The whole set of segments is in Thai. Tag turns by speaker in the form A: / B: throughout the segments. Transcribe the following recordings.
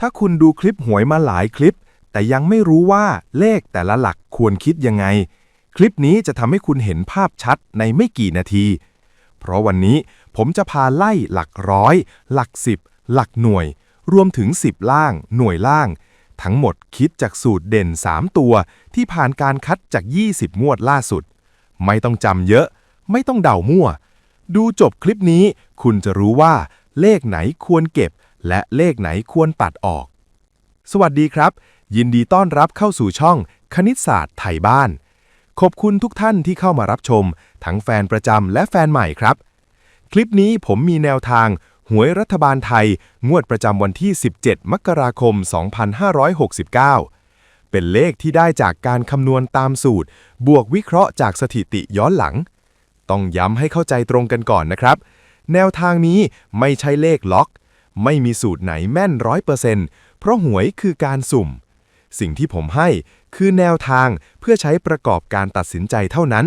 A: ถ้าคุณดูคลิปหวยมาหลายคลิป แต่ยังไม่รู้ว่าเลขแต่ละหลักควรคิดยังไง คลิปนี้จะทำให้คุณเห็นภาพชัดในไม่กี่นาที เพราะวันนี้ผมจะพาไล่หลักร้อย หลักสิบ หลักหน่วย รวมถึง 10 ล่าง หน่วยล่าง ทั้งหมดคิดจากสูตรเด่น 3 ตัว ที่ผ่านการคัดจาก 20 งวดล่าสุด ไม่ต้องจำเยอะ ไม่ต้องเดามั่ว ดูจบคลิปนี้ คุณจะรู้ว่าเลขไหนควรเก็บ และเลขไหนควรปัดออก สวัสดีครับ ยินดีต้อนรับเข้าสู่ช่องคณิตศาสตร์ไทยบ้าน ขอบคุณทุกท่านที่เข้ามารับชม ทั้งแฟนประจำและแฟนใหม่ครับ คลิปนี้ผมมีแนวทางหวยรัฐบาลไทย งวดประจำวันที่ 17 มกราคม 2569 เป็นเลขที่ได้จากการคำนวณตามสูตร บวกวิเคราะห์จากสถิติย้อนหลัง ต้องย้ำให้เข้าใจตรงกันก่อนนะครับ แนวทางนี้ไม่ใช่เลขล็อก ไม่มีสูตรไหนแม่นร้อยเปอร์เซ็นต์เพราะหวยคือการสุ่ม สิ่งที่ผมให้คือแนวทางเพื่อใช้ประกอบการตัดสินใจเท่านั้น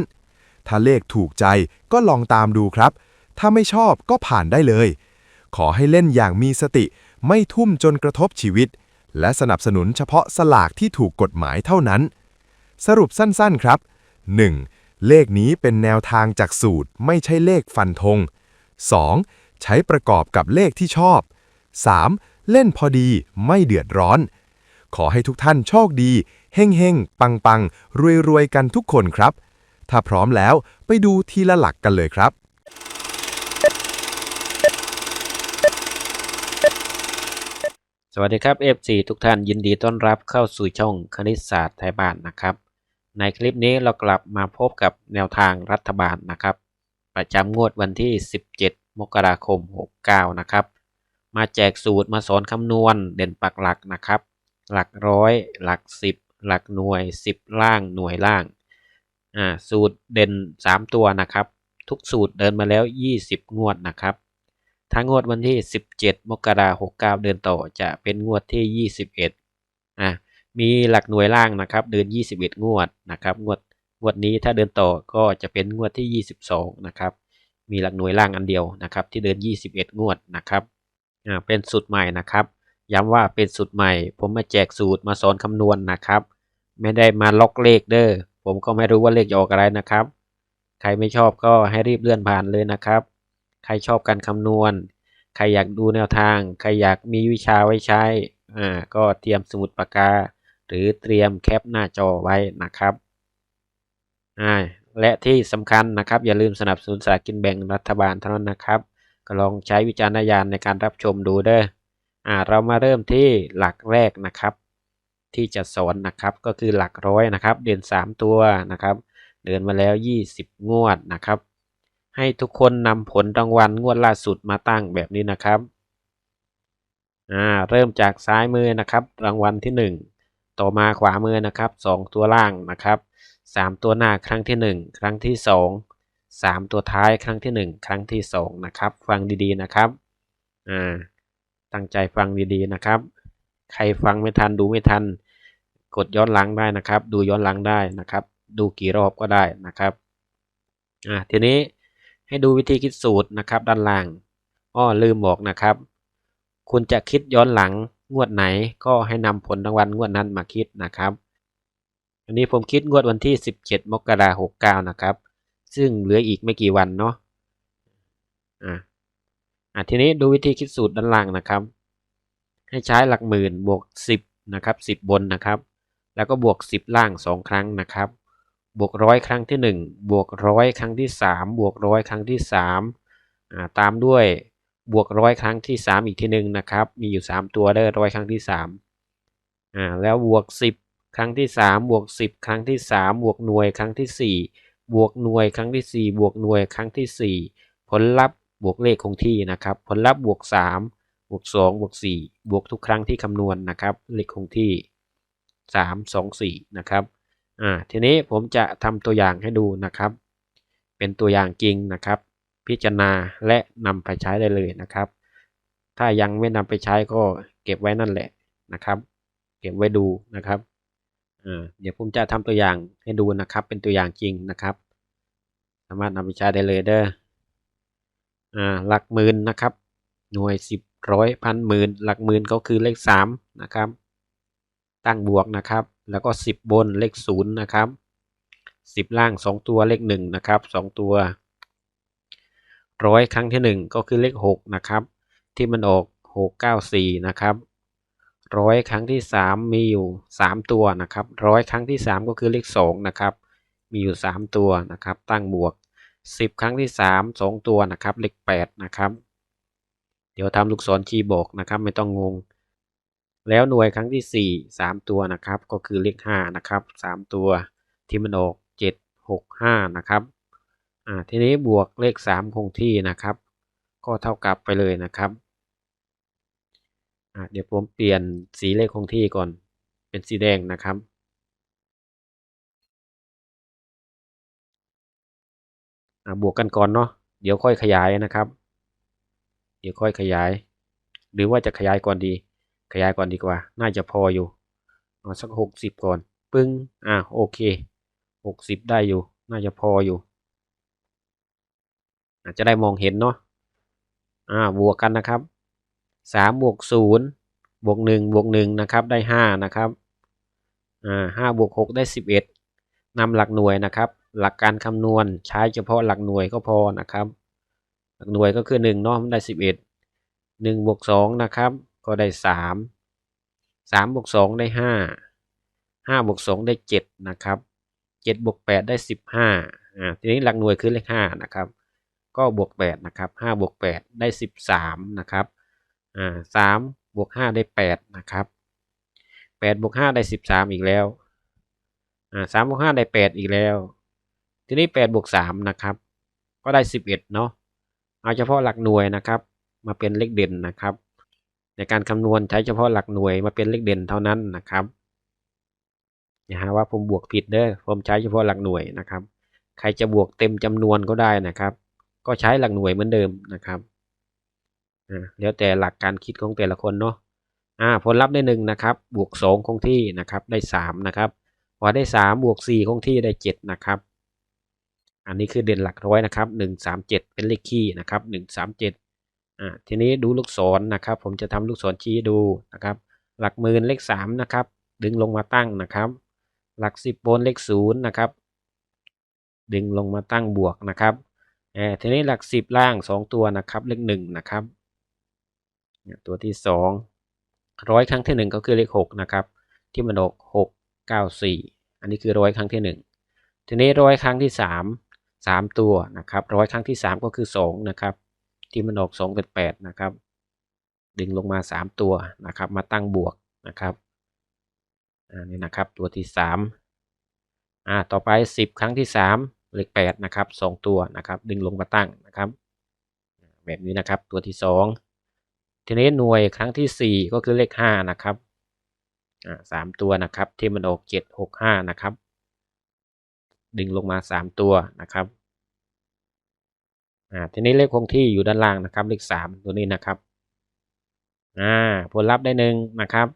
A: ถ้าเลขถูกใจก็ลองตามดูครับ ถ้าไม่ชอบก็ผ่านได้เลย ขอให้เล่นอย่างมีสติ ไม่ทุ่มจนกระทบชีวิต และสนับสนุนเฉพาะสลากที่ถูกกฎหมายเท่านั้น สรุปสั้นๆครับ 1. เลขนี้เป็นแนวทางจากสูตรไม่ใช่เลขฟันธง 2. ใช้ประกอบกับเลขที่ชอบ 3. เล่นพอดีไม่เดือดร้อน ขอให้ทุกท่านโชคดี เฮ่งเฮงปังปังรวยรวยๆ กันทุกคนครับ ถ้าพร้อมแล้วไปดูทีละหลักกันเลยครับ
B: สวัสดีครับ F4 ทุกท่านยินดีต้อนรับเข้าสู่ช่องคณิตศาสตร์ไทยบ้านนะครับ ในคลิปนี้เรากลับมาพบกับแนวทางรัฐบาลนะครับ ประจำงวดวันที่ 17 มกราคม 69 นะครับ มาแจกสูตรมาสอนคำนวณเด่นปักหลักนะครับ หลักร้อย หลัก10หลักหน่วย10ล่างหน่วยล่างอ่าสูตรเด่น3ตัวนะครับ ทุกสูตรเดินมาแล้ว20งวดนะครับถ้างวดวันที่ 17 มกราคม69เดือนต่อจะเป็นงวดที่ 21อะมีหลักหน่วยล่างนะครับ เดิน21 งวดนะครับ งวดงวดนี้ถ้าเดินต่อก็จะเป็นงวดที่ 22 นะครับ มีหลักหน่วยล่างอันเดียวนะครับ ที่เดิน21 งวดนะครับ อ่าเป็นสูตรใหม่นะครับ ย้ำว่าเป็นสูตรใหม่ ผมมาแจกสูตรมาสอนคำนวณนะครับ ไม่ได้มาล็อกเลขเด้อผมก็ไม่รู้ว่าเลขจะออกอะไรนะครับ ใครไม่ชอบก็ให้รีบเลื่อนผ่านเลยนะครับ ใครชอบการคำนวณ ใครอยากดูแนวทาง ใครอยากมีวิชาไว้ใช้อ่าก็เตรียมสมุดปากกา หรือเตรียมแคปหน้าจอไว้นะครับอ่าและที่สำคัญนะครับ อย่าลืมสนับสนุนสลากกินแบ่งรัฐบาลเท่านั้นนะครับ ก็ลองใช้วิจารณญาณในการรับชมดูเด้ออ่าเรามาเริ่มที่หลักแรกนะครับ ที่จะสอนนะครับก็คือหลักร้อยนะครับ เดือน 3 ตัวนะครับ เดินมาแล้ว 20 งวดนะครับ ให้ทุกคนนำผลรางวัลงวดล่าสุดมาตั้งแบบนี้นะครับอ่าเริ่มจากซ้ายมือนะครับ รางวัลที่ 1 ต่อมาขวามือนะครับ 2 ตัวล่างนะครับ 3 ตัวหน้าครั้งที่ 1 ครั้งที่ 2 3 ตัวท้ายครั้งที่ 1 ครั้งที่ 2 นะครับ ฟังดีๆนะครับอ่าตั้งใจฟังดีๆนะครับ ใครฟังไม่ทันดูไม่ทัน กดย้อนหลังได้นะครับ ดูย้อนหลังได้นะครับ ดูกี่รอบก็ได้นะครับอ่าทีนี้ให้ดูวิธีคิดสูตรนะครับด้านล่างอ้อลืมบอกนะครับ คุณจะคิดย้อนหลังงวดไหนก็ให้นำผลรางวัลงวดนั้นมาคิดนะครับ อันนี้ผมคิดงวดวันที่ 17 มกราคม69 นะครับ ซึ่งเหลืออีกไม่กี่วันเนาะอ่าอ่าทีนี้ดูวิธีคิดสูตรด้านล่างนะครับ ให้ใช้หลักหมื่นบวก 10นะครับ10 บนนะครับ แล้วก็บวก 10 ล่าง 2 ครั้งนะครับ บวกร้อยครั้งที่ 1 บวกร้อยครั้งที่ 3 บวกร้อยครั้งที่3อ่าตามด้วยบวกร้อยครั้งที่ 3 อีกทีหนึ่งนะครับ มีอยู่ 3 ตัวได้ร้อยครั้งที่3อ่าแล้วบวก 10 ครั้งที่ 3 บวก 10 ครั้งที่ 3 บวกหน่วยครั้งที่ 4 บวกหน่วยครั้งที่ 4 บวกหน่วยครั้งที่ 4 ผลลัพธ์บวกเลขคงที่นะครับ ผลลัพธ์บวก 3 บวก 2 บวก 4 บวกทุกครั้งที่คำนวณนะครับ เลขคงที่ 3 2 4 นะครับ อ่า ทีนี้ผมจะทำตัวอย่างให้ดูนะครับ เป็นตัวอย่างจริงนะครับ พิจารณาและนำไปใช้ได้เลยนะครับ ถ้ายังไม่นำไปใช้ก็เก็บไว้นั่นแหละนะครับ เก็บไว้ดูนะครับ เดี๋ยวผมจะทำตัวอย่างให้ดูนะครับ เป็นตัวอย่างจริงนะครับ สามารถนำไปใช้ได้เลยเด้ออ่าหลักหมื่นนะครับ หน่วยสิบร้อยพันหมื่นหลักหมื่นก็คือเลขสามนะครับ ตั้งบวกนะครับ แล้วก็สิบบนเลขศูนย์นะครับสิบล่างสองตัวเลขหนึ่งนะครับสองตัวร้อยครั้งที่หนึ่งก็คือเลขหกนะครับ ที่มันออกหกเก้าสี่นะครับ ร้อยครั้งที่สามมีอยู่สามตัวนะครับร้อยครั้งที่สามก็คือเลขสองนะครับมีอยู่สามตัวนะครับตั้งบวกสิบครั้งที่สามสองตัวนะครับเลขแปดนะครับเดี๋ยวทำลูกศรชี้บอกนะครับไม่ต้องงง แล้วหน่วยครั้งที่สี่สามตัวนะครับก็คือเลขห้านะครับสามตัวที่มันออกเจ็ดหกห้านะครับอ่าทีนี้บวกเลขสามคงที่นะครับ ก็เท่ากับไปเลยนะครับ อ่าเดี๋ยวผมเปลี่ยนสีเลขคงที่ก่อน เป็นสีแดงนะครับ อ่าบวกกันก่อนเนาะ เดี๋ยวค่อยขยายนะครับ เดี๋ยวค่อยขยาย หรือว่าจะขยายก่อนดี ขยายก่อนดีกว่า น่าจะพออยู่เอาสักหกสิบก่อน ปึ้ง อ่าโอเคหกสิบได้อยู่ น่าจะพออยู่ อาจจะได้มองเห็นเนาะ อ่าบวกกันนะครับ สามบวกศูนย์บวกหนึ่งบวกหนึ่งนะครับได้ห้านะครับอ่าห้าบวกหกได้สิบเอ็ดนำหลักหน่วยนะครับ หลักการคำนวณใช้เฉพาะหลักหน่วยก็พอนะครับ หลักหน่วยก็คือหนึ่งเนาะมันได้สิบเอ็ดหนึ่งบวกสองนะครับก็ได้สามสามบวกสองได้ห้าห้าบวกสองได้เจ็ดนะครับเจ็ดบวกแปดได้สิบห้าอ่าทีนี้หลักหน่วยคือเลขห้านะครับก็บวกแปดนะครับห้าบวกแปดได้สิบสามนะครับ อ่าสามบวกห้าได้แปดนะครับแปดบวกห้าได้สิบสามอีกแล้วอ่าสามบวกห้าได้แปดอีกแล้ว ทีนี้แปดบวกสามนะครับ ก็ได้สิบเอ็ดเนาะเอาเฉพาะหลักหน่วยนะครับ มาเป็นเลขเด่นนะครับ ในการคำนวณใช้เฉพาะหลักหน่วยมาเป็นเลขเด่นเท่านั้นนะครับอย่าหาว่าผมบวกผิดเด้อผมใช้เฉพาะหลักหน่วยนะครับ ใครจะบวกเต็มจำนวนก็ได้นะครับ ก็ใช้หลักหน่วยเหมือนเดิมนะครับ อ่าแล้วแต่หลักการคิดของแต่ละคนเนาะอ่าผลลัพธ์ได้หนึ่งนะครับ บวกสองคงที่นะครับ ได้สามนะครับพอได้สามบวกสี่คงที่ได้เจ็ดนะครับ อันนี้คือเด่นหลักร้อยนะครับหนึ่งสามเจ็ดเป็นเลขคี่นะครับหนึ่งสามเจ็ดอ่าทีนี้ดูลูกศรนะครับ ผมจะทำลูกศรชี้ดูนะครับ หลักหมื่นเลขสามนะครับ ดึงลงมาตั้งนะครับ หลักสิบบนเลขศูนย์นะครับ ดึงลงมาตั้งบวกนะครับเออทีนี้หลักสิบล่างสองตัวนะครับ เลขหนึ่งนะครับ ตัวที่สองร้อยครั้งที่หนึ่งก็คือเลขหกนะครับที่มันออกหกเก้าสี่อันนี้คือร้อยครั้งที่หนึ่งทีนี้ร้อยครั้งที่สามสามตัวนะครับร้อยครั้งที่สามก็คือสองนะครับที่มันออกสองเป็นแปดนะครับดึงลงมาสามตัวนะครับมาตั้งบวกนะครับอ่านี่นะครับตัวที่สามอ่าต่อไปสิบครั้งที่สามเลขแปดนะครับสองตัวนะครับดึงลงมาตั้งนะครับแบบนี้นะครับตัวที่สอง ทีนี้หน่วยครั้งที่สี่ก็คือเลขห้านะครับสามตัวนะครับที่มันออกเจ็ดหกห้านะครับ ดึงลงมาสามตัวนะครับทีนี้เลขคงที่อยู่ด้านล่างนะครับ เลขสามตัวนี้นะครับผลลัพธ์ได้หนึ่งนะครับ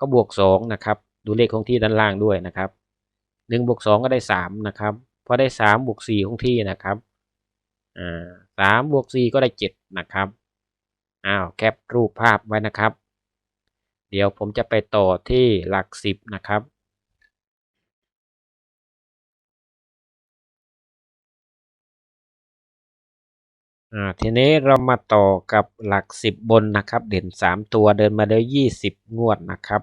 B: ก็บวกสองนะครับ ดูเลขคงที่ด้านล่างด้วยนะครับหนึ่งบวกสองก็ได้สามนะครับ พอได้สามบวกสี่คงที่นะครับสามบวกสี่ก็ได้เจ็ดนะครับ อ้าวแคปรูปภาพไว้นะครับ เดี๋ยวผมจะไปต่อที่หลักสิบนะครับอ่าทีนี้เรามาต่อกับหลักสิบบนนะครับ เด่นสามตัวเดินมาได้ยี่สิบงวดนะครับ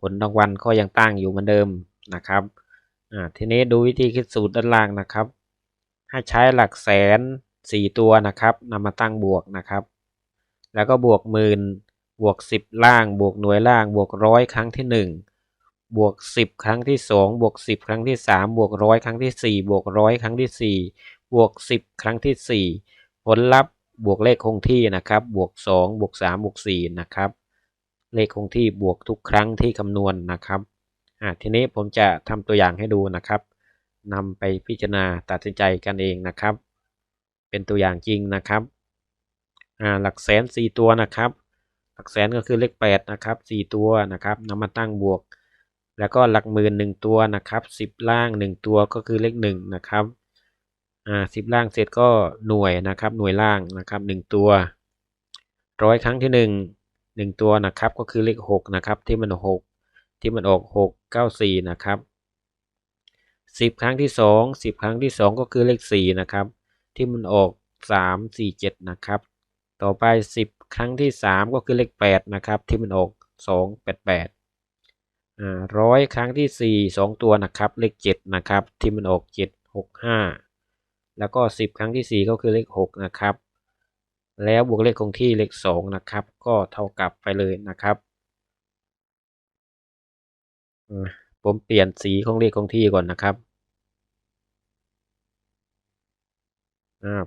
B: ผลรางวัลก็ยังตั้งอยู่เหมือนเดิมนะครับอ่าทีนี้ดูวิธีคิดสูตรด้านล่างนะครับ ให้ใช้หลักแสนสี่ตัวนะครับนำมาตั้งบวกนะครับ แล้วก็บวกหมื่นบวกสิบล่าง บวกหน่วยล่าง บวกร้อยครั้งที่หนึ่งบวกสิบครั้งที่สองบวกสิบครั้งที่สามบวกร้อยครั้งที่สี่บวกร้อยครั้งที่สี่บวกสิบครั้งที่สี่ผลลัพธ์บวกเลขคงที่นะครับบวกสองบวกสามบวกสี่นะครับเลขคงที่บวกทุกครั้งที่คำนวณนะครับอ่าทีนี้ผมจะทำตัวอย่างให้ดูนะครับนำไปพิจารณาตัดสินใจกันเองนะครับ เป็นตัวอย่างจริงนะครับ อ่าหลักแสนสี่ตัวนะครับ หลักแสนก็คือเลขแปดนะครับสี่ตัวนะครับนำมาตั้งบวก แล้วก็หลักหมื่นหนึ่งตัวนะครับสิบล่างหนึ่งตัวก็คือเลขหนึ่งนะครับอ่าสิบล่างเสร็จก็หน่วยนะครับหน่วยล่างนะครับหนึ่งตัวร้อยครั้งที่หนึ่งหนึ่งตัวนะครับก็คือเลขหกนะครับที่มันหกที่มันออกหกเก้าสี่นะครับสิบครั้งที่สองสิบครั้งที่สองก็คือเลขสี่นะครับที่มันออกสามสี่เจ็ดนะครับ ต่อไปสิบครั้งที่สามก็คือเลขแปดนะครับที่มันออกสองแปดแปดอ่าร้อยครั้งที่สี่สองตัวนะครับเลขเจ็ดนะครับที่มันออกเจ็ดหกห้าแล้วก็สิบครั้งที่สี่ก็คือเลขหกนะครับแล้วบวกเลขคงที่เลขสองนะครับก็เท่ากับไปเลยนะครับผมเปลี่ยนสีของเลขคงที่ก่อนนะครับ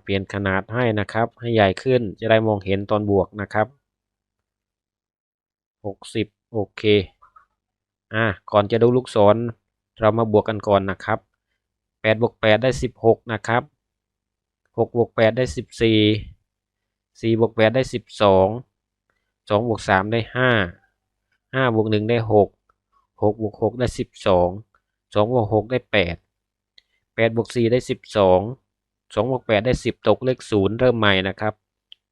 B: เปลี่ยนขนาดให้นะครับ ให้ใหญ่ขึ้นจะได้มองเห็นตอนบวกนะครับหกสิบโอเค อ่า ก่อนจะดูลูกศร เรามาบวกกันก่อนนะครับแปดบวกแปดได้สิบหกนะครับหกบวกแปดได้สิบสี่สี่บวกแปดได้สิบสองสองบวกสามได้ห้าห้าบวกหนึ่งได้หกหกบวกหกได้สิบสองสองบวกหกได้แปดแปดบวกสี่ได้สิบ สองบวกแปดได้สิบตกเลขศูนย์เริ่มใหม่นะครับ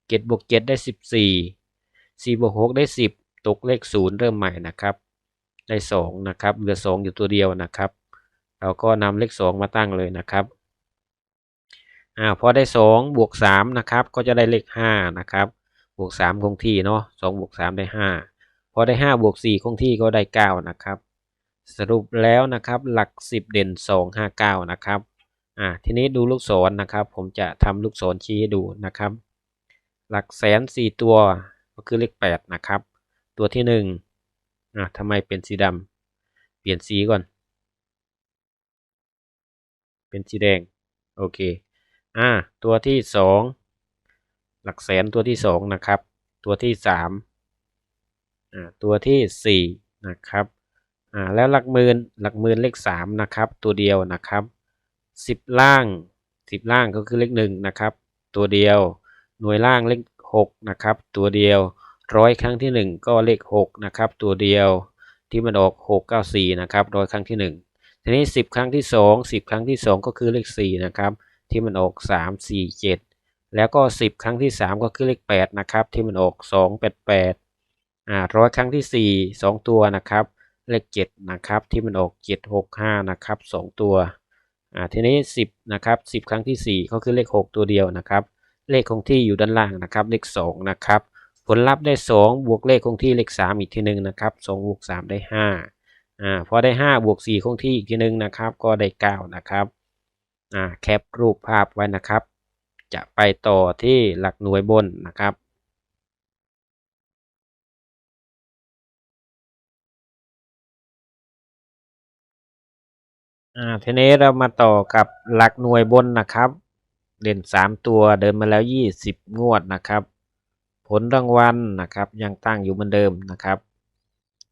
B: เจ็ดบวกเจ็ดได้สิบสี่สี่บวกหกได้สิบตกเลขศูนย์เริ่มใหม่นะครับ ได้สองนะครับเหลือสองอยู่ตัวเดียวนะครับ เราก็นำเลขสองมาตั้งเลยนะครับอ่าพอได้สองบวกสามนะครับก็จะได้เลขห้านะครับบวกสามคงที่เนาะสองบวกสามได้ห้าพอได้ห้าบวกสี่คงที่ก็ได้เก้านะครับสรุปแล้วนะครับหลักสิบเด่นสองห้าเก้านะครับ อ่าทีนี้ดูลูกศรนะครับ ผมจะทำลูกศรชี้ให้ดูนะครับ หลักแสนสี่ตัวก็คือเลขแปดนะครับ ตัวที่หนึ่งอ่าทำไมเป็นสีดำเปลี่ยนสีก่อน เป็นสีแดง โอเคอ่าตัวที่สองหลักแสนตัวที่สองนะครับ ตัวที่สามอ่าตัวที่สี่นะครับอ่าแล้วหลักหมื่นหลักหมื่นเลขสามนะครับ ตัวเดียวนะครับ สิบล่างสิบล่างก็คือเลขหนึ่งนะครับ ตัวเดียว หน่วยล่างเลขหกนะครับ ตัวเดียวร้อยครั้งที่หนึ่งก็เลขหกนะครับ ตัวเดียวที่มันออกหกเก้าสี่นะครับร้อยครั้งที่หนึ่งทีนี้สิบครั้งที่สองสิบครั้งที่สองก็คือเลขสี่นะครับที่มันออกสามสี่เจ็ดแล้วก็สิบครั้งที่สามก็คือเลขแปดนะครับที่มันออกสองแปดแปดอ่าร้อยครั้งที่สี่สองตัวนะครับ เลขเจ็ดนะครับที่มันออกเจ็ดหกห้านะครับสองตัว อ่าทีนี้สิบนะครับสิบครั้งที่สี่ก็คือเลขหกตัวเดียวนะครับ เลขคงที่อยู่ด้านล่างนะครับ เลขสองนะครับผลลัพธ์ได้สองบวกเลขคงที่เลขสามอีกทีหนึ่งนะครับสองบวกสามได้ห้าอ่าพอได้ห้าบวกสี่คงที่อีกทีหนึ่งนะครับก็ได้เก้านะครับอ่าแคปรูปภาพไว้นะครับ จะไปต่อที่หลักหน่วยบนนะครับ อ่าทีนี้เรามาต่อกับหลักหน่วยบนนะครับ เด่นสามตัวเดินมาแล้วยี่สิบงวดนะครับ ผลรางวัลนะครับ ยังตั้งอยู่เหมือนเดิมนะครับ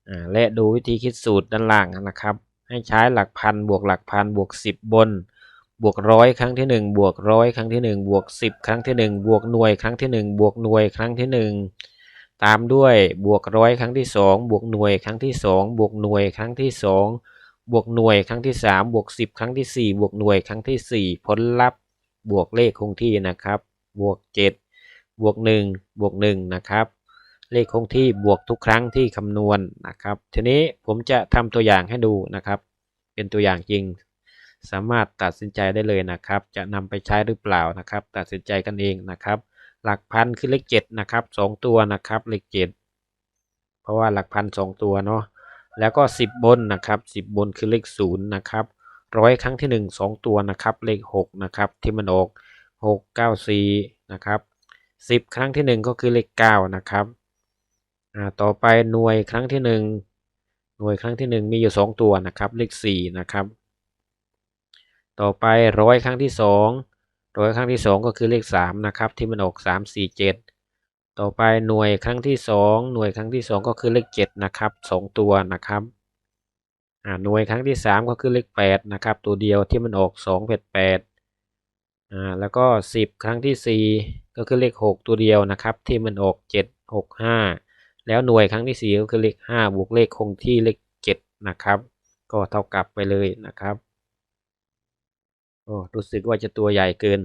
B: อ่าและดูวิธีคิดสูตรด้านล่างนะครับ ให้ใช้หลักพันบวกหลักพันบวกสิบบน บวกร้อยครั้งที่หนึ่งบวกร้อยครั้งที่หนึ่งบวกสิบครั้งที่หนึ่งบวกหน่วยครั้งที่หนึ่งบวกหน่วยครั้งที่หนึ่งตามด้วยบวกร้อยครั้งที่สองบวกหน่วยครั้งที่สองบวกหน่วยครั้งที่สอง บวกหน่วยครั้งที่สามบวกสิบครั้งที่สี่บวกหน่วยครั้งที่สี่ผลลัพธ์บวกเลขคงที่นะครับ บวกเจ็ดบวกหนึ่งบวกหนึ่งนะครับ เลขคงที่บวกทุกครั้งที่คำนวณนะครับ ทีนี้ผมจะทำตัวอย่างให้ดูนะครับ เป็นตัวอย่างจริง สามารถตัดสินใจได้เลยนะครับ จะนำไปใช้หรือเปล่านะครับ ตัดสินใจกันเองนะครับ หลักพันคือเลขเจ็ดนะครับสองตัวนะครับ เลขเจ็ดเพราะว่าหลักพันสองตัวเนาะ แล้วก็สิบบนนะครับสิบบนคือเลขศูนย์นะครับร้อยครั้งที่หนึ่งสองตัวนะครับ เลขหกนะครับที่มันออกหกเก้าสี่นะครับสิบครั้งที่หนึ่งก็คือเลขเก้านะครับอ่าต่อไปหน่วยครั้งที่หนึ่งหน่วยครั้งที่หนึ่งมีอยู่สองตัวนะครับเลขสี่นะครับต่อไปร้อยครั้งที่สองร้อยครั้งที่สองก็คือเลขสามนะครับที่มันออกสามสี่เจ็ด ต่อไปหน่วยครั้งที่สองหน่วยครั้งที่สองก็คือเลขเจ็ดนะครับสองตัวนะครับอ่าหน่วยครั้งที่สามก็คือเลขแปดนะครับตัวเดียวที่มันออกสองแปดแปดอ่าแล้วก็สิบครั้งที่สี่ก็คือเลขหกตัวเดียวนะครับ ที่มันออกเจ็ดหกห้าแล้วหน่วยครั้งที่สี่ก็คือเลขห้าบวกเลขคงที่เลขเจ็ดนะครับ ก็เท่ากับไปเลยนะครับโอ้รู้สึกว่าจะตัวใหญ่เกิน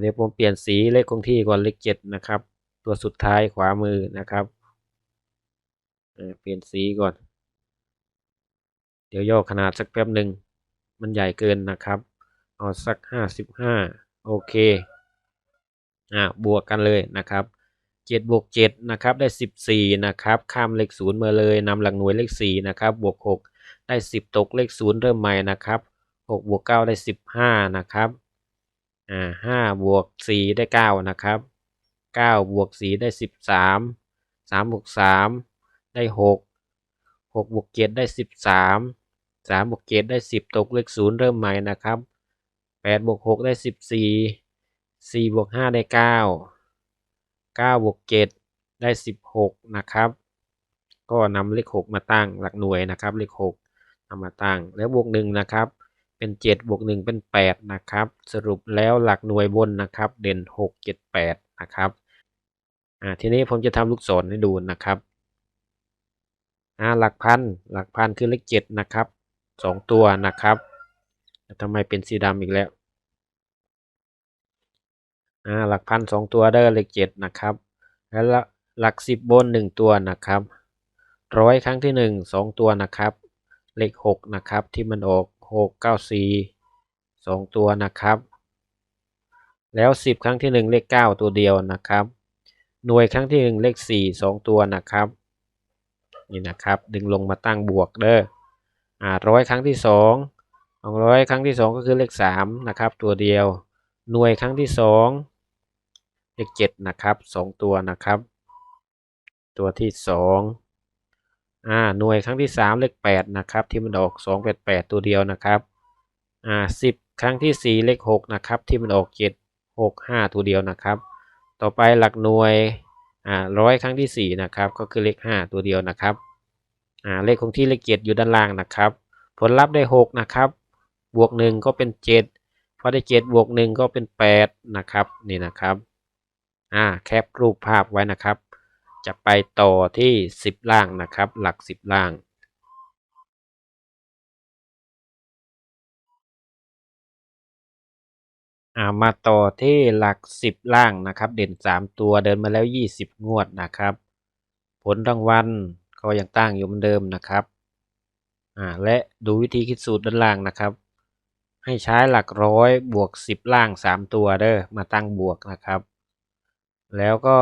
B: เดี๋ยวผมเปลี่ยนสีเลขคงที่ก่อนเลขเจ็ดนะครับ ตัวสุดท้ายขวามือนะครับเปลี่ยนสีก่อน เดี๋ยวย่อขนาดสักแป๊บหนึ่งมันใหญ่เกินนะครับเอาสักห้าสิบห้าโอเคอ่าบวกกันเลยนะครับเจ็ดบวกเจ็ดนะครับได้สิบสี่นะครับข้ามเลขศูนย์มาเลยนำหลักหน่วยเลขสี่นะครับบวกหกได้สิบตกเลขศูนย์เริ่มใหม่นะครับหกบวกเก้าได้สิบห้านะครับ อ่าห้าบวกสี่ได้เก้านะครับเก้าบวกสี่ได้สิบสามสามบวกสามได้หกหกบวกเจ็ดได้สิบสามสามบวกเจ็ดได้สิบตกเลขศูนย์เริ่มใหม่นะครับแปดบวกหกได้สิบสี่สี่บวกห้าได้เก้าเก้าบวกเจ็ดได้สิบหกนะครับ ก็นำเลขหกมาตั้งหลักหน่วยนะครับ เลขหกนำมาตั้งแล้วบวกหนึ่งนะครับ เป็นเจ็ดบวกหนึ่งเป็นแปดนะครับ สรุปแล้วหลักหน่วยบนนะครับ เด่นหกเจ็ดแปดนะครับ อ่า ทีนี้ผมจะทำลูกศรให้ดูนะครับ อ่า หลักพัน หลักพันคือเลขเจ็ดนะครับสองตัวนะครับทำไมเป็นสีดำอีกแล้ว อ่า หลักพันสองตัวได้เลขเจ็ดนะครับ แล้วหลักสิบบนหนึ่งตัวนะครับร้อยครั้งที่หนึ่งสองตัวนะครับ เลขหกนะครับที่มันออก หกเก้าสี่สองตัวนะครับ แล้วสิบครั้งที่หนึ่งเลขเก้าตัวเดียวนะครับ หน่วยครั้งที่หนึ่งเลขสี่สองตัวนะครับ นี่นะครับ ดึงลงมาตั้งบวกเด้ออ่าร้อยครั้งที่สองสองร้อยครั้งที่สองก็คือเลขสามนะครับ ตัวเดียว หน่วยครั้งที่สองเลขเจ็ดนะครับสองตัวนะครับ ตัวที่ส อ่าหน่วยครั้งที่สามเลขแปดนะครับที่มันออกสองแปดตัวเดียวนะครับอ่าสิบครั้งที่สี่เลขหกนะครับที่มันออกเจ็ดหกห้าตัวเดียวนะครับ ต่อไปหลักหน่วยอ่าร้อยครั้งที่สี่นะครับก็คือเลขห้าตัวเดียวนะครับอ่าเลขคงที่เลขเจ็ดอยู่ด้านล่างนะครับ ผลลัพธ์ได้หกนะครับ บวกหนึ่งก็เป็นเจ็ดพอได้เจ็ดบวกหนึ่งก็เป็นแปดนะครับนี่นะครับอ่าแคปรูปภาพไว้นะครับ จะไปต่อที่ 10 ล่างนะครับ หลัก 10 ล่างอ่ามาต่อที่หลัก 10 ล่างนะครับ เด่น 3 ตัวเดินมาแล้ว 20 งวดนะครับ ผลรางวัลก็ยังตั้งอยู่เหมือนเดิมนะครับอ่าและดูวิธีคิดสูตรด้านล่างนะครับ ให้ใช้หลักร้อยบวก 10 ล่าง 3 ตัวเด้อมาตั้งบวกนะครับ แล้วก็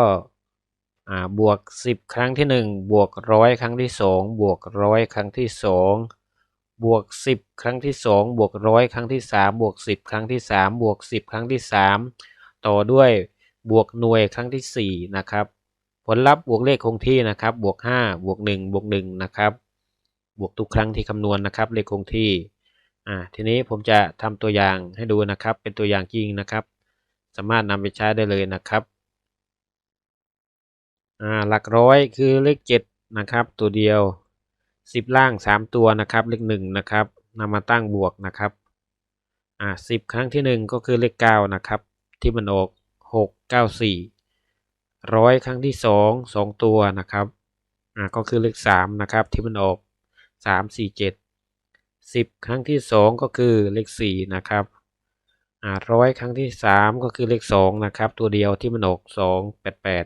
B: อ่าบวก 10 ครั้งที่ 1 บวกร้อยครั้งที่ 2 บวกร้อยครั้งที่ 2 บวก 10 ครั้งที่ 2 บวกร้อยครั้งที่ 3 บวก 10 ครั้งที่ 3 บวก 10 ครั้งที่ 3 ต่อด้วยบวกหน่วยครั้งที่ 4 นะครับ ผลลัพธ์บวกเลขคงที่นะครับ บวก 5 บวก 1 บวก 1 นะครับ บวกทุกครั้งที่คำนวณนะครับเลขคงที่อ่าทีนี้ผมจะทำตัวอย่างให้ดูนะครับ เป็นตัวอย่างจริงนะครับ สามารถนำไปใช้ได้เลยนะครับ อ่าหลักร้อยคือเลขเจ็ดนะครับ ตัวเดียวสิบล่างสามตัวนะครับ เลขหนึ่งนะครับนำมาตั้งบวกนะครับอ่าสิบครั้งที่หนึ่งก็คือเลขเก้านะครับ ที่มันออกหกเก้าสี่ร้อยครั้งที่สองสองตัวนะครับอ่าก็คือเลขสามนะครับที่มันออกสามสี่เจ็ดสิบครั้งที่สองก็คือเลขสี่นะครับอ่าร้อยครั้งที่สามก็คือเลขสองนะครับ ตัวเดียวที่มันออกสองแปดแปด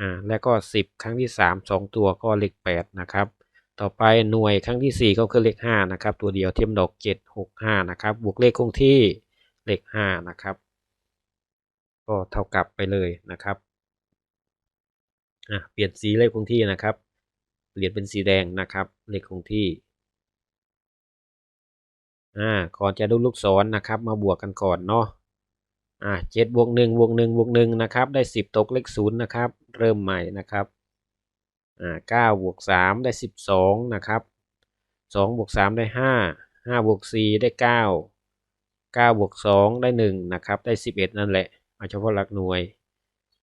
B: อ่าแล้วก็สิบครั้งที่สามสองตัวก็เลขแปดนะครับต่อไปหน่วยครั้งที่สี่ก็คือเลขห้านะครับตัวเดียวเทียมดอกเจ็ดหกห้านะครับบวกเลขคงที่เลขห้านะครับก็เท่ากับไปเลยนะครับอะเปลี่ยนสีเลขคงที่นะครับ เปลี่ยนเป็นสีแดงนะครับ เลขคงที่อ่าก่อนจะดูลูกศรนะครับ มาบวกกันก่อนเนาะ อ่าเจ็ดบวกหนึ่งบวกหนึ่งบวกหนึ่งนะครับ ได้สิบตกเลขศูนย์นะครับ เริ่มใหม่นะครับอ่าเก้าบวกสามได้สิบสองนะครับสองบวกสามได้ห้าห้าบวกสี่ได้เก้าเก้าบวกสองได้หนึ่งนะครับ ได้สิบเอ็ดนั่นแหละเอาเฉพาะหลักหน่วย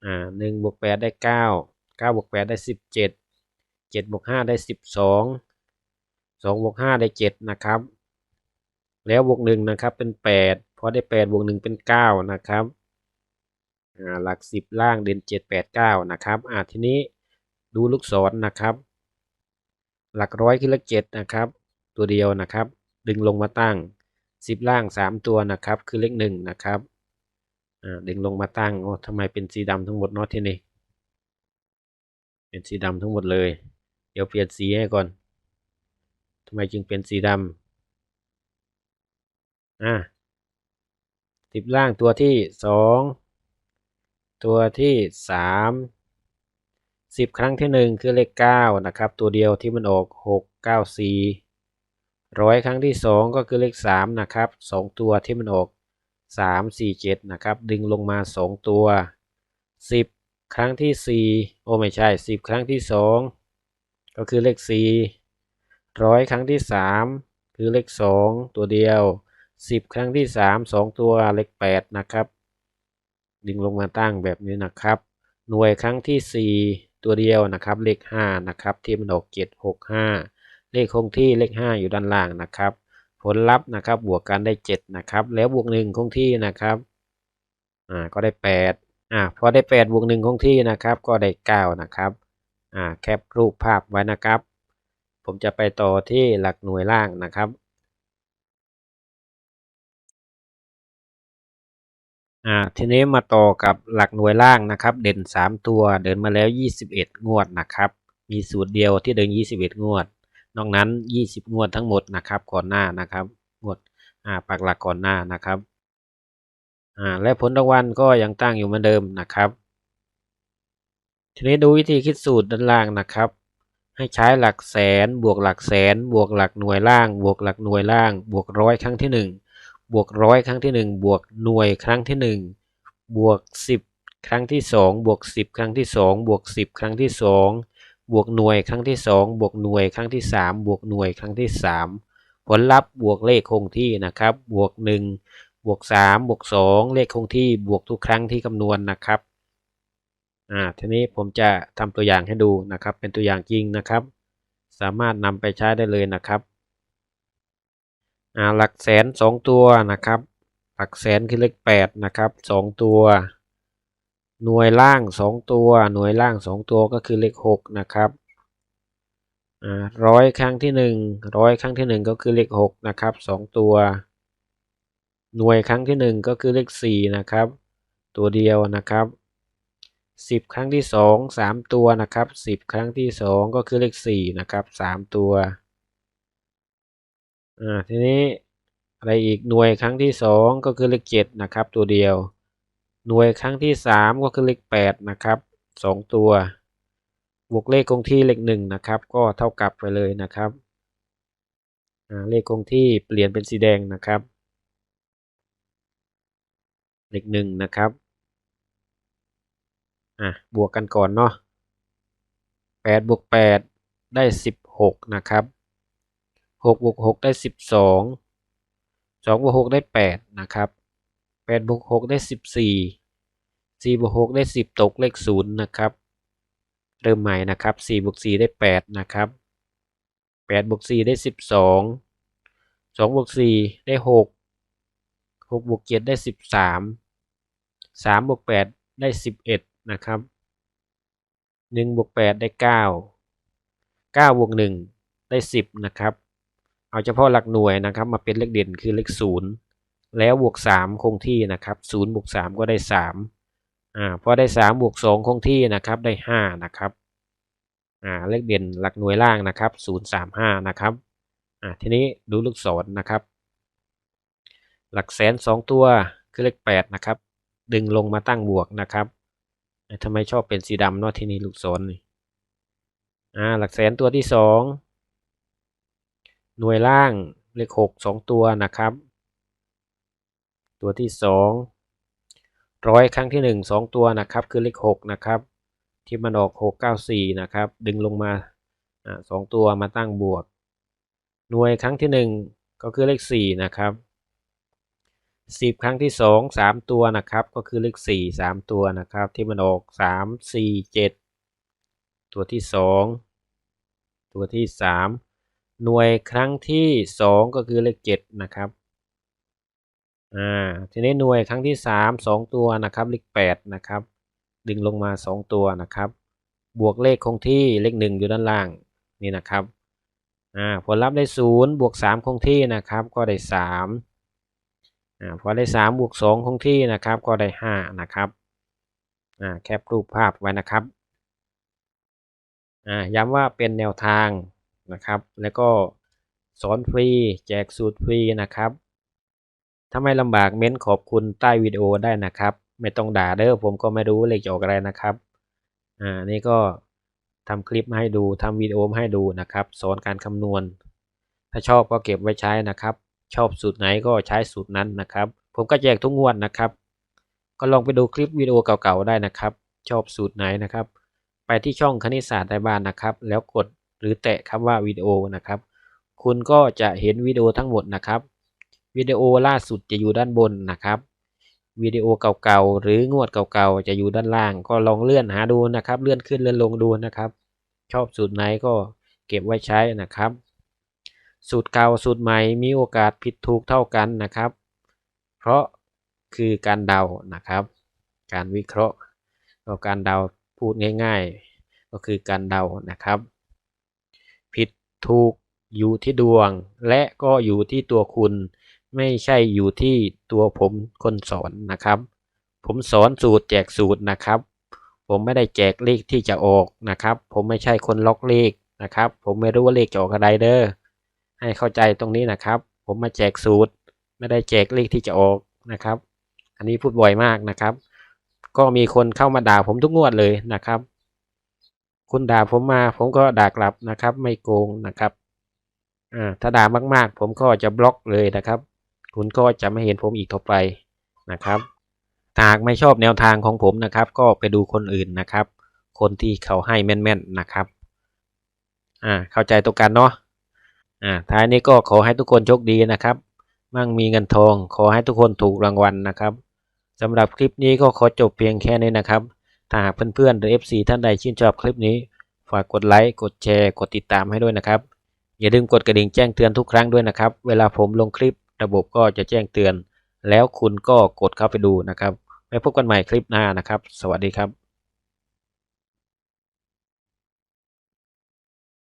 B: อ่าหนึ่งบวกแปดได้เก้าเก้าบวกแปดได้สิบเจ็ดเจ็ดบวกห้าได้สิบสองสองบวกห้าได้เจ็ดนะครับ แล้วบวกหนึ่งนะครับเป็นแปดพอได้แปดบวกหนึ่งเป็นเก้านะครับหลักสิบล่างเด่นเจ็ดแปดเก้านะครับอ่าทีนี้ดูลูกศรนะครับ หลักร้อยคือเลขเจ็ดนะครับ ตัวเดียวนะครับ ดึงลงมาตั้งสิบล่างสามตัวนะครับ คือเลขหนึ่งนะครับอ่าดึงลงมาตั้งโอ้ทำไมเป็นสีดำทั้งหมดเนาะที่นี่เป็นสีดำทั้งหมดเลย เดี๋ยวเปลี่ยนสีให้ก่อนทำไมจึงเป็นสีดำ อะสิบล่างตัวที่สองตัวที่สามสิบครั้งที่หนึ่งคือเลขเก้านะครับ ตัวเดียวที่มันออกหกเก้าสี่ร้อยครั้งที่สองก็คือเลขสามนะครับสองตัวที่มันออกสามสี่เจ็ดนะครับ ดึงลงมาสองตัวสิบครั้งที่สี่โอ้ไม่ใช่สิบครั้งที่สองก็คือเลขสี่ร้อยครั้งที่สามคือเลขสองตัวเดียว สิบครั้งที่สามสองตัวเลขแปดนะครับ ดึงลงมาตั้งแบบนี้นะครับ หน่วยครั้งที่สี่ตัวเดียวนะครับ เลขห้านะครับที่มันออกเจ็ดหกห้าเลขคงที่เลขห้าอยู่ด้านล่างนะครับ ผลลัพธ์นะครับบวกกันได้เจ็ดนะครับ แล้วบวกหนึ่งคงที่นะครับอ่าก็ได้แปดอ่าพอได้แปดบวกหนึ่งคงที่นะครับ ก็ได้เก้านะครับอ่าแคปรูปภาพไว้นะครับ ผมจะไปต่อที่หลักหน่วยล่างนะครับ อ่าทีนี้มาต่อกับหลักหน่วยล่างนะครับ เด่น 3 ตัวเดินมาแล้ว 21 งวดนะครับ มีสูตรเดียวที่เดิน 21 งวด นอกนั้น 20 งวดทั้งหมดนะครับ ก่อนหน้านะครับงวดอ่าปักหลักก่อนหน้านะครับอ่าและผลรางวัลก็ยังตั้งอยู่เหมือนเดิมนะครับ ทีนี้ดูวิธีคิดสูตรด้านล่างนะครับ ให้ใช้หลักแสนบวกหลักแสน บวกหลักหน่วยล่าง บวกหลักหน่วยล่าง บวกร้อยครั้งที่หนึ่ง บวกร้อยครั้งที่หนึ่งบวกหน่วยครั้งที่หนึ่งบวกสิบครั้งที่สองบวกสิบครั้งที่สองบวกสิบครั้งที่สองบวกหน่วยครั้งที่สองบวกหน่วยครั้งที่สามบวกหน่วยครั้งที่สามผลลัพธ์บวกเลขคงที่นะครับ บวกหนึ่งบวกสามบวกสองเลขคงที่บวกทุกครั้งที่คำนวณนะครับอ่าทีนี้ผมจะทำตัวอย่างให้ดูนะครับ เป็นตัวอย่างจริงนะครับ สามารถนำไปใช้ได้เลยนะครับ อ่าหลักแสนสองตัวนะครับ หลักแสนคือเลขแปดนะครับสองตัว หน่วยล่างสองตัว หน่วยล่างสองตัวก็คือเลขหกนะครับอ่าร้อยครั้งที่หนึ่งร้อยครั้งที่หนึ่งก็คือเลขหกนะครับสองตัว หน่วยครั้งที่หนึ่งก็คือเลขสี่นะครับ ตัวเดียวนะครับสิบครั้งที่สองสามตัวนะครับสิบครั้งที่สองก็คือเลขสี่นะครับสามตัว อ่าทีนี้อะไรอีกหน่วยครั้งที่สองก็คือเลขเจ็ดนะครับตัวเดียว หน่วยครั้งที่สามก็คือเลขแปดนะครับสองตัว บวกเลขคงที่เลขหนึ่งนะครับ ก็เท่ากับไปเลยนะครับอ่าเลขคงที่เปลี่ยนเป็นสีแดงนะครับ เลขหนึ่งนะครับอะบวกกันก่อนเนาะแปดบวกแปดได้สิบหกนะครับ หกบวกหกได้สิบสองสองบวกหกได้แปดนะครับแปดบวกหกได้สิบสี่สี่บวกหกได้สิบตกเลขศูนย์นะครับ เริ่มใหม่นะครับสี่บวกสี่ได้แปดนะครับแปดบวกสี่ได้สิบสองสองบวกสี่ได้หกหกบวกเจ็ดได้สิบสามสามบวกแปดได้สิบเอ็ดนะครับหนึ่งบวกแปดได้เก้าเก้าบวกหนึ่งได้สิบนะครับ เอาเฉพาะหลักหน่วยนะครับมาเป็นเลขเด่นคือเลขศูนย์แล้วบวกสามคงที่นะครับศูนย์บวกสามก็ได้สามอ่าพอได้สามบวกสองคงที่นะครับได้ห้านะครับอ่าเลขเด่นหลักหน่วยล่างนะครับศูนย์สามห้านะครับอ่าทีนี้ดูลูกศรนะครับ หลักแสนสองตัวคือเลขแปดนะครับดึงลงมาตั้งบวกนะครับทำไมชอบเป็นสีดำเนาะที่นี่ลูกศรนี่อ่าหลักแสนตัวที่สอง หน่วยล่างเลขหกสองตัวนะครับ ตัวที่สองร้อยครั้งที่หนึ่งสองตัวนะครับ คือเลขหกนะครับ ที่มันออกหกเก้าสี่นะครับ ดึงลงมาสองตัวมาตั้งบวก หน่วยครั้งที่หนึ่งก็คือเลขสี่นะครับสิบครั้งที่สองสามตัวนะครับ ก็คือเลขสี่สามตัวนะครับ ที่มันออกสามสี่เจ็ดตัวที่สองตัวที่สาม หน่วยครั้งที่สองก็คือเลขเจ็ดนะครับอ่าทีนี้หน่วยครั้งที่สามสองตัวนะครับเลขแปดนะครับดึงลงมาสองตัวนะครับ บวกเลขคงที่เลขหนึ่งอยู่ด้านล่างนี่นะครับอ่าผลลัพธ์ได้ศูนย์บวกสามคงที่นะครับก็ได้สามอ่าพอได้สามบวกสองคงที่นะครับก็ได้ห้านะครับอ่าแคปรูปภาพไว้นะครับอ่าย้ำว่าเป็นแนวทาง นะครับ แล้วก็สอนฟรี แจกสูตรฟรีนะครับถ้าไม่ลำบากเม้นขอบคุณใต้วิดีโอได้นะครับ ไม่ต้องด่าเด้อผมก็ไม่รู้เลขจะออกอะไรนะครับอ่านี่ก็ทำคลิปมาให้ดูทำวิดีโอมาให้ดูนะครับสอนการคำนวณ ถ้าชอบก็เก็บไว้ใช้นะครับ ชอบสูตรไหนก็ใช้สูตรนั้นนะครับ ผมก็แจกทุกงวดนะครับ ก็ลองไปดูคลิปวิดีโอเก่าๆได้นะครับ ชอบสูตรไหนนะครับ ไปที่ช่องคณิตศาสตร์ในบ้านนะครับ แล้วกด รือแตะคำว่าวิดีโอนะครับ คุณก็จะเห็นวิดีโอทั้งหมดนะครับ วิดีโอล่าสุดจะอยู่ด้านบนนะครับ วิดีโอเก่าๆหรืองวดเก่าๆจะอยู่ด้านล่าง ก็ลองเลื่อนหาดูนะครับ เลื่อนขึ้นเลื่อนลงดูนะครับ ชอบสูตรไหนก็เก็บไว้ใช้นะครับ สูตรเก่าสูตรใหม่มีโอกาสผิดถูกเท่ากันนะครับ เพราะคือการเดานะครับ การวิเคราะห์ก็การเดาพูดง่าย ๆ ก็คือการเดานะครับ ถูกอยู่ที่ดวง และก็อยู่ที่ตัวคุณ ไม่ใช่อยู่ที่ตัวผมคนสอนนะครับ ผมสอนสูตรแจกสูตรนะครับ ผมไม่ได้แจกเลขที่จะออกนะครับ ผมไม่ใช่คนล็อกเลขนะครับ ผมไม่รู้ว่าเลขจะออกอะไรเด้อให้เข้าใจตรงนี้นะครับ ผมมาแจกสูตร ไม่ได้แจกเลขที่จะออกนะครับ อันนี้พูดบ่อยมากนะครับ ก็มีคนเข้ามาด่าผมทุกงวดเลยนะครับ คุณด่าผมมา ผมก็ด่ากลับนะครับ ไม่โกงนะครับอ่าถ้าด่ามากๆ ผมก็จะบล็อกเลยนะครับ คุณก็จะไม่เห็นผมอีกต่อไปนะครับหากไม่ชอบแนวทางของผมนะครับ ก็ไปดูคนอื่นนะครับ คนที่เขาให้แม่นๆนะครับอ่าเข้าใจตรงกันเนาะอ่าท้ายนี้ก็ขอให้ทุกคนโชคดีนะครับ มั่งมีเงินทอง ขอให้ทุกคนถูกรางวัลนะครับสำหรับคลิปนี้ก็ขอจบเพียงแค่นี้นะครับ ถ้าหากเพื่อนๆหรือ FC ท่านใดชื่นชอบคลิปนี้ ฝากกดไลค์ กดแชร์ กดติดตามให้ด้วยนะครับ อย่าลืมกดกระดิ่งแจ้งเตือนทุกครั้งด้วยนะครับ เวลาผมลงคลิประบบก็จะแจ้งเตือน แล้วคุณก็กดเข้าไปดูนะครับ ไว้พบกันใหม่คลิปหน้านะครับ สวัสดีครับ